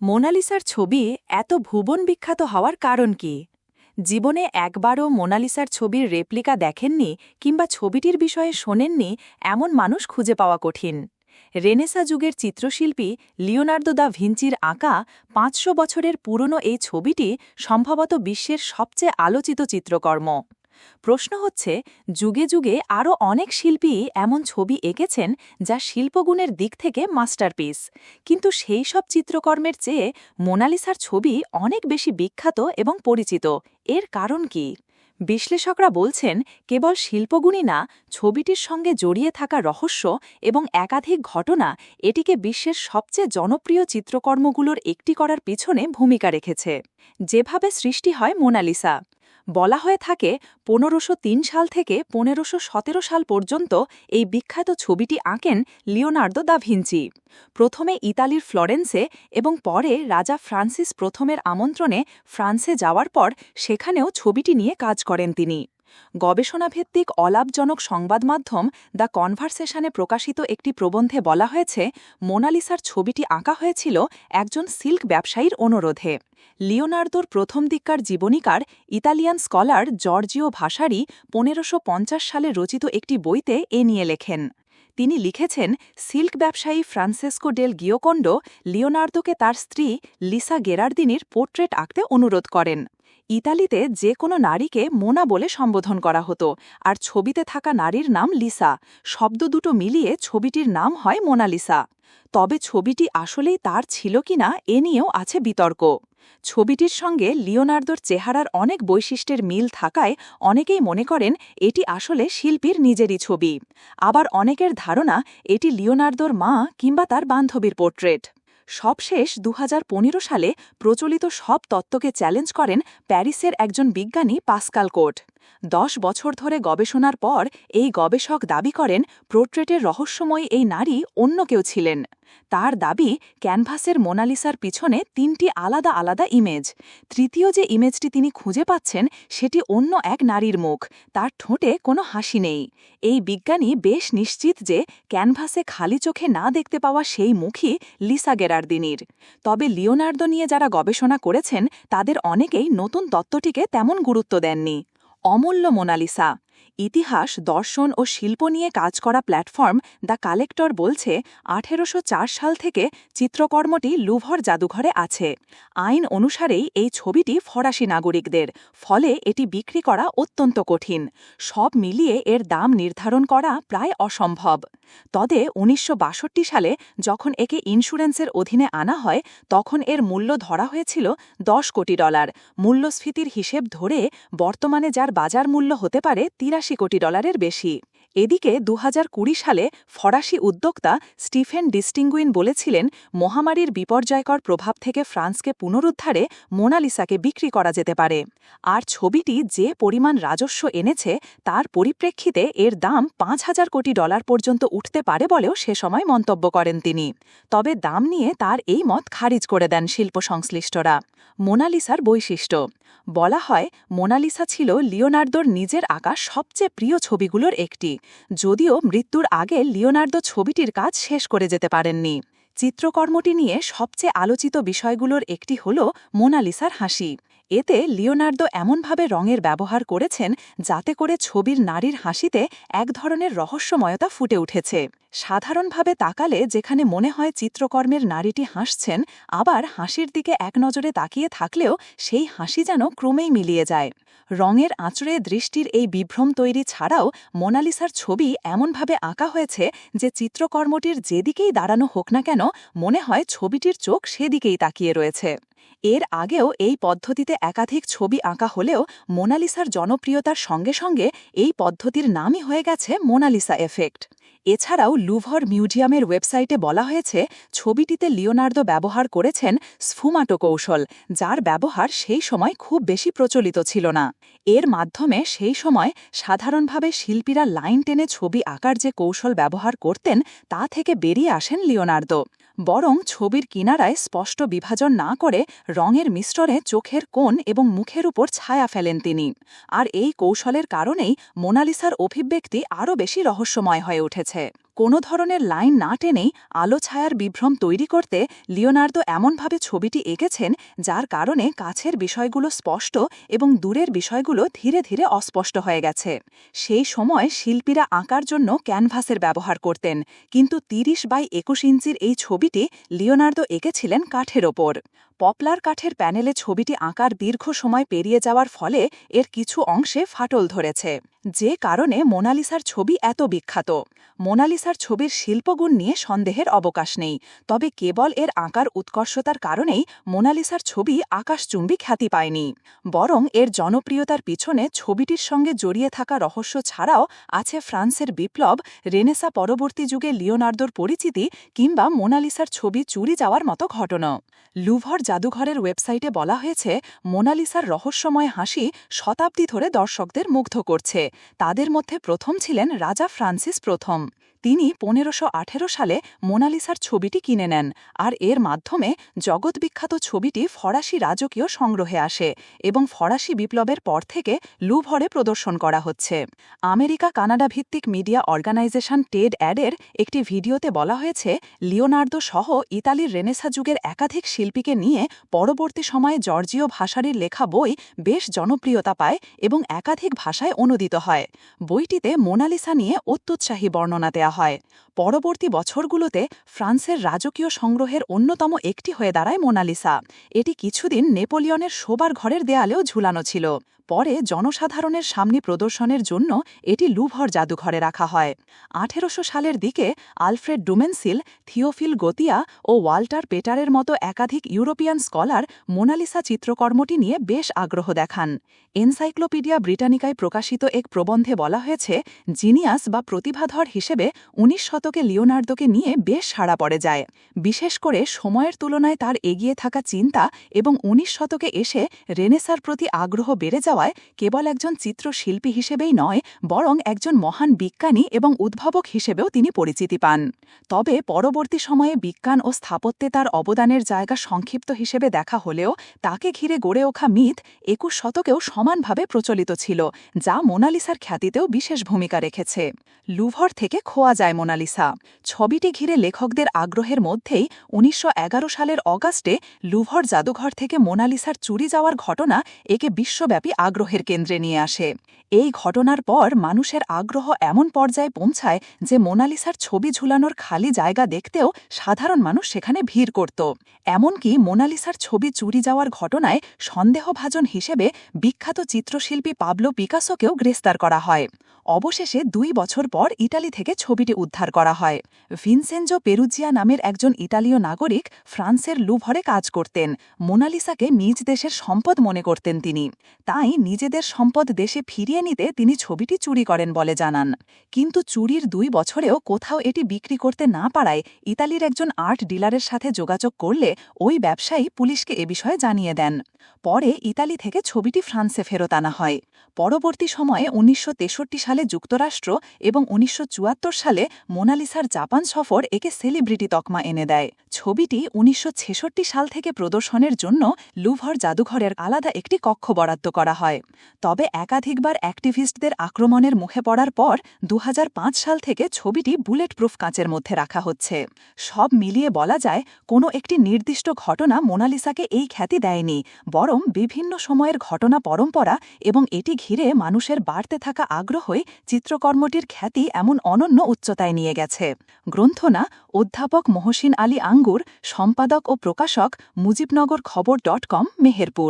মোনালিসার ছবি এত ভুবন বিখ্যাত হওয়ার কারণ কি? জীবনে একবারও মোনালিসার ছবির রেপ্লিকা দেখেননি কিংবা ছবিটির বিষয়ে শোনেননি এমন মানুষ খুঁজে পাওয়া কঠিন। রেনেসা যুগের চিত্রশিল্পী লিওনার্দো দা ভিঞ্চির আঁকা পাঁচশো বছরের পুরনো এই ছবিটি সম্ভবত বিশ্বের সবচেয়ে আলোচিত চিত্রকর্ম। প্রশ্ন হচ্ছে, যুগে যুগে আরও অনেক শিল্পী এমন ছবি এঁকেছেন যা শিল্পগুণের দিক থেকে মাস্টারপিস। কিন্তু সেই সব চিত্রকর্মের চেয়ে মোনালিসার ছবি অনেক বেশি বিখ্যাত এবং পরিচিত। এর কারণ কি? বিশ্লেষকরা বলছেন, কেবল শিল্পগুণই না, ছবিটির সঙ্গে জড়িয়ে থাকা রহস্য এবং একাধিক ঘটনা এটিকে বিশ্বের সবচেয়ে জনপ্রিয় চিত্রকর্মগুলোর একটি করার পিছনে ভূমিকা রেখেছে। যেভাবে সৃষ্টি হয় মোনালিসা। বলা হয়ে থাকে পনেরোশো সাল থেকে পনেরোশো সাল পর্যন্ত এই বিখ্যাত ছবিটি আঁকেন লিওনার্দো দা ভিঞ্চি। প্রথমে ইতালির ফ্লরেন্সে এবং পরে রাজা ফ্রান্সিস প্রথমের আমন্ত্রণে ফ্রান্সে যাওয়ার পর সেখানেও ছবিটি নিয়ে কাজ করেন তিনি। গবেষণাভিত্তিক অলাভজনক সংবাদ মাধ্যম দ্য কনভারসেশনে প্রকাশিত একটি প্রবন্ধে বলা হয়েছে, মোনালিসার ছবিটি আঁকা হয়েছিল একজন সিল্ক ব্যবসায়ীর অনুরোধে। লিওনার্দোর প্রথম দিককার জীবনীকার ইতালিয়ান স্কলার জর্জিও ভাষারি পনেরোশো সালে রচিত একটি বইতে এ নিয়ে লেখেন। তিনি লিখেছেন, সিল্ক ব্যবসায়ী ফ্রান্সেসকো ডেল গিওকন্ডো লিওনার্দোকে তার স্ত্রী লিসা গেরার্দিনির পোর্ট্রেট আঁকতে অনুরোধ করেন। ইতালিতে যে কোনো নারীকে মোনা বলে সম্বোধন করা হতো, আর ছবিতে থাকা নারীর নাম লিসা। শব্দ দুটো মিলিয়ে ছবিটির নাম হয় মোনালিসা। তবে ছবিটি আসলেই তার ছিল কিনা এ নিয়েও আছে বিতর্ক। ছবিটির সঙ্গে লিওনার্দোর চেহারার অনেক বৈশিষ্ট্যের মিল থাকায় অনেকেই মনে করেন এটি আসলে শিল্পীর নিজেরই ছবি। আবার অনেকের ধারণা এটি লিওনার্দোর মা কিংবা তার বান্ধবীর পোর্ট্রেট। সবশেষ দুহাজার পনেরো সালে প্রচলিত সব তত্ত্বকে চ্যালেঞ্জ করেন প্যারিসের একজন বিজ্ঞানী পাস্কাল কোট দশ বছর ধরে গবেষণার পর এই গবেষক দাবি করেন, পোর্ট্রেটের রহস্যময়ী এই নারী অন্য কেউ ছিলেন। তার দাবি, ক্যানভাসের মোনালিসার পিছনে তিনটি আলাদা আলাদা ইমেজ তৃতীয় যে ইমেজটি তিনি খুঁজে পাচ্ছেন, সেটি অন্য এক নারীর মুখ। তার ঠোঁটে কোনো হাসি নেই। এই বিজ্ঞানী বেশ নিশ্চিত যে, ক্যানভাসে খালি চোখে না দেখতে পাওয়া সেই মুখই লিসা গেরার্দিনির। তবে লিওনার্দো নিয়ে যারা গবেষণা করেছেন, তাদের অনেকেই নতুন তত্ত্বটিকে তেমন গুরুত্ব দেননি। অমূল্য মোনালিসা। ইতিহাস, দর্শন ও শিল্প নিয়ে কাজ করা প্ল্যাটফর্ম, দ্য কালেক্টর বলছে, আঠেরোশো সাল থেকে চিত্রকর্মটি লুভর জাদুঘরে আছে। আইন অনুসারেই এই ছবিটি ফরাসি নাগরিকদের, ফলে এটি বিক্রি করা অত্যন্ত কঠিন। সব মিলিয়ে এর দাম নির্ধারণ করা প্রায় অসম্ভব। তবে উনিশশো বাষট্টি সালে যখন একে ইন্স্যুরেন্সের অধীনে আনা হয়, তখন এর মূল্য ধরা হয়েছিল দশ কোটি ডলার। মূল্যস্ফীতির হিসেব ধরে বর্তমানে যার বাজার মূল্য হতে পারে তিরাশি কোটি ডলারের বেশি। এদিকে দু হাজার কুড়ি সালে ফরাসি উদ্যোক্তা স্টিফেন ডিস্টিঙ্গুইন বলেছিলেন, মহামারীর বিপর্যয়কর প্রভাব থেকে ফ্রান্সকে পুনরুদ্ধারে মোনালিসাকে বিক্রি করা যেতে পারে। আর ছবিটি যে পরিমাণ রাজস্ব এনেছে, তার পরিপ্রেক্ষিতে এর দাম পাঁচ হাজার কোটি ডলার পর্যন্ত উঠতে পারে বলেও সে সময় মন্তব্য করেন তিনি। তবে দাম নিয়ে তার এই মত খারিজ করে দেন শিল্প সংশ্লিষ্টরা মোনালিসার বৈশিষ্ট্য। বলা হয়, মোনালিসা ছিল লিওনার্দোর নিজের আঁকা সবচেয়ে প্রিয় ছবিগুলোর একটি, যদিও মৃত্যুর আগে লিওনার্দো ছবিটির কাজ শেষ করে যেতে পারেননি। চিত্রকর্মটি নিয়ে সবচেয়ে আলোচিত বিষয়গুলোর একটি হল মোনালিসার হাসি। এতে লিওনার্দো এমনভাবে রঙের ব্যবহার করেছেন যাতে করে ছবির নারীর হাসিতে এক ধরনের রহস্যময়তা ফুটে উঠেছে। সাধারণভাবে তাকালে যেখানে মনে হয় চিত্রকর্মের নারীটি হাসছেন, আবার হাসির দিকে এক নজরে তাকিয়ে থাকলেও সেই হাসি যেন ক্রমেই মিলিয়ে যায়। রঙের আঁচড়ে দৃষ্টির এই বিভ্রম তৈরি ছাড়াও মোনালিসার ছবি এমনভাবে আঁকা হয়েছে যে চিত্রকর্মটির যেদিকেই দাঁড়ানো হোক না কেন, মনে হয় ছবিটির চোখ সেদিকেই তাকিয়ে রয়েছে। এর আগেও এই পদ্ধতিতে একাধিক ছবি আঁকা হলেও মোনালিসার জনপ্রিয়তার সঙ্গে সঙ্গে এই পদ্ধতির নামই হয়ে গেছে মোনালিসা এফেক্ট। এছাড়াও লুভর মিউজিয়ামের ওয়েবসাইটে বলা হয়েছে, ছবিটিতে লিওনার্দো ব্যবহার করেছেন স্ফুমাটো কৌশল, যার ব্যবহার সেই সময় খুব বেশি প্রচলিত ছিল না। এর মাধ্যমে সেই সময় সাধারণভাবে শিল্পীরা লাইন টেনে ছবি আঁকার যে কৌশল ব্যবহার করতেন, তা থেকে বেরিয়ে আসেন লিওনার্দো। বরং ছবির কিনারায় স্পষ্ট বিভাজন না করে রঙের মিশ্রণে চোখের কোণ এবং মুখের উপর ছায়া ফেলেন তিনি। আর এই কৌশলের কারণেই মোনালিসার অভিব্যক্তি আরও বেশি রহস্যময় হয়ে উঠেছে। কোনো ধরনের লাইন না টেনেই আলো ছায়ার বিভ্রম তৈরি করতে লিওনার্দো এমনভাবে ছবিটি এঁকেছেন, যার কারণে কাছের বিষয়গুলো স্পষ্ট এবং দূরের বিষয়গুলো ধীরে ধীরে অস্পষ্ট হয়ে গেছে। সেই সময় শিল্পীরা আঁকার জন্য ক্যানভাসের ব্যবহার করতেন, কিন্তু তিরিশ বাই একুশ ইঞ্চির এই ছবিটি লিওনার্দো এঁকেছিলেন কাঠের ওপর। পপলার কাঠের প্যানেলে ছবিটি আঁকার দীর্ঘ সময় পেরিয়ে যাওয়ার ফলে এর কিছু অংশে ফাটল ধরেছে, যে কারণে মোনালিসার ছবি এত বিখ্যাত। মোনালিসার ছবির শিল্পগুণ নিয়ে সন্দেহের অবকাশ নেই, তবে কেবল এর আঁকার উৎকর্ষতার কারণেই মোনালিসার ছবি আকাশচুম্বী খ্যাতি পায়নি, বরং এর জনপ্রিয়তার পিছনে ছবিটির সঙ্গে জড়িয়ে থাকা রহস্য ছাড়াও আছে ফ্রান্সের বিপ্লব, রেনেসা পরবর্তী যুগে লিওনার্দোর পরিচিতি কিংবা মোনালিসার ছবি চুরি যাওয়ার মতো ঘটনা। লুভর জাদুঘরের ওয়েবসাইটে বলা হয়েছে, মোনালিসার রহস্যময় হাসি শতাব্দী ধরে দর্শকদের মুগ্ধ করছে। তাদের মধ্যে প্রথম ছিলেন রাজা ফ্রান্সিস প্রথম। তিনি পনেরোশো সালে মোনালিসার ছবিটি কিনে নেন আর এর মাধ্যমে জগৎবিখ্যাত ছবিটি ফরাসি রাজকীয় সংগ্রহে আসে এবং ফরাসি বিপ্লবের পর থেকে লুভরে প্রদর্শন করা হচ্ছে। আমেরিকা কানাডা ভিত্তিক মিডিয়া অর্গানাইজেশন টেড অ্যাডের একটি ভিডিওতে বলা হয়েছে, লিওনার্দো সহ ইতালির রেনেসা যুগের একাধিক শিল্পীকে নিয়ে পরবর্তী সময়ে জর্জীয় ভাষারির লেখা বই বেশ জনপ্রিয়তা পায় এবং একাধিক ভাষায় অনুদিত হয়। বইটিতে মোনালিসা নিয়ে অত্যুৎসাহী বর্ণনা দেয়া হয়। পরবর্তী বছরগুলোতে ফ্রান্সের রাজকীয় সংগ্রহের অন্যতম একটি হয়ে দাঁড়ায় মোনালিসা। এটি কিছুদিন নেপোলিয়নের শোবার ঘরের দেয়ালেও ঝুলানো ছিল। পরে জনসাধারণের সামনে প্রদর্শনের জন্য এটি লুভর জাদুঘরে রাখা হয়। আঠেরোশো সালের দিকে আলফ্রেড ডুমেনসিল, থিওফিল গতিয়া ও ওয়াল্টার পেটারের মতো একাধিক ইউরোপিয়ান স্কলার মোনালিসা চিত্রকর্মটি নিয়ে বেশ আগ্রহ দেখান। এনসাইক্লোপিডিয়া ব্রিটানিকায় প্রকাশিত এক প্রবন্ধে বলা হয়েছে, জিনিয়াস বা প্রতিভাধর হিসেবে উনিশ শতকে লিওনার্দোকে নিয়ে বেশ সাড়া পড়ে যায়। বিশেষ করে সময়ের তুলনায় তার এগিয়ে থাকা চিন্তা এবং উনিশ শতকে এসে রেনেসার প্রতি আগ্রহ বেড়ে যাওয়ায় কেবল একজন চিত্রশিল্পী হিসেবেই নয়, বরং একজন মহান বিজ্ঞানী এবং উদ্ভাবক হিসেবেও তিনি পরিচিতি পান। তবে পরবর্তী সময়ে বিজ্ঞান ও স্থাপত্যে তার অবদানের জায়গা সংক্ষিপ্ত হিসেবে দেখা হলেও তাকে ঘিরে গড়ে ওঠা মিথ একুশ শতকেও সমানভাবে প্রচলিত ছিল, যা মোনালিসার খ্যাতিতেও বিশেষ ভূমিকা রেখেছে। লুভর থেকে খোয়া যায় মোনালিসা। ছবিটি ঘিরে লেখকদের আগ্রহের মধ্যেই উনিশশো এগারো সালের অগাস্টে লুভর জাদুঘর থেকে মোনালিসার চুরি যাওয়ার ঘটনা একে বিশ্বব্যাপী আগ্রহের কেন্দ্রে নিয়ে আসে। এই ঘটনার পর মানুষের আগ্রহ এমন পর্যায়ে পৌঁছায় যে মোনালিসার ছবি ঝুলানোর খালি জায়গা দেখতেও সাধারণ মানুষ সেখানে ভিড় করত। এমনকি মোনালিসার ছবি চুরি যাওয়ার ঘটনায় সন্দেহভাজন হিসেবে বিখ্যাত চিত্রশিল্পী পাবলো পিকাসোকেও গ্রেফতার করা হয়। অবশেষে দুই বছর পর ইটালি থেকে ছবিটি উদ্ধার করা হয়। ভিনসেঞ্জো পেরুজিয়া নামের একজন ইতালীয় নাগরিক ফ্রান্সের লুভরে কাজ করতেন। মোনালিসাকে নিজ দেশের সম্পদ মনে করতেন তিনি। তাই নিজেদের সম্পদ দেশে ফিরিয়ে নিতে তিনি ছবিটি চুরি করেন বলে জানান। কিন্তু চুরির দুই বছরেও কোথাও এটি বিক্রি করতে না পারায় ইতালির একজন আর্ট ডিলারের সাথে যোগাযোগ করলে ওই ব্যবসায়ী পুলিশকে এ বিষয়ে জানিয়ে দেন। পরে ইতালি থেকে ছবিটি ফ্রান্সে ফেরত আনা হয়। পরবর্তী সময়ে উনিশশো সালে যুক্তরাষ্ট্র এবং উনিশশো চুয়াত্তর সালে মোনালিসার জাপান সফর একে সেলিব্রিটি তকমা এনে দেয়। ছবিটি উনিশশো ছেষট্টি সাল থেকে প্রদর্শনের জন্য লুভর জাদুঘরের আলাদা একটি কক্ষ বরাদ্দ করা হয়। তবে একাধিকবার অ্যাক্টিভিস্টদের আক্রমণের মুখে পড়ার পর দু হাজার পাঁচ সাল থেকে ছবিটি বুলেট প্রুফ কাঁচের মধ্যে রাখা হচ্ছে। সব মিলিয়ে বলা যায়, কোনো একটি নির্দিষ্ট ঘটনা মোনালিসাকে এই খ্যাতি দেয়নি, বরং বিভিন্ন সময়ের ঘটনা পরম্পরা এবং এটি ঘিরে মানুষের বাড়তে থাকা আগ্রহই চিত্রকর্মটির খ্যাতি এমন অনন্য উচ্চতায় নিয়ে গেছে। গ্রন্থনা অধ্যাপক মহসিন আলী আঙ্গুর, সম্পাদক ও প্রকাশক মুজিবনগর খবর ডট কম, মেহেরপুর।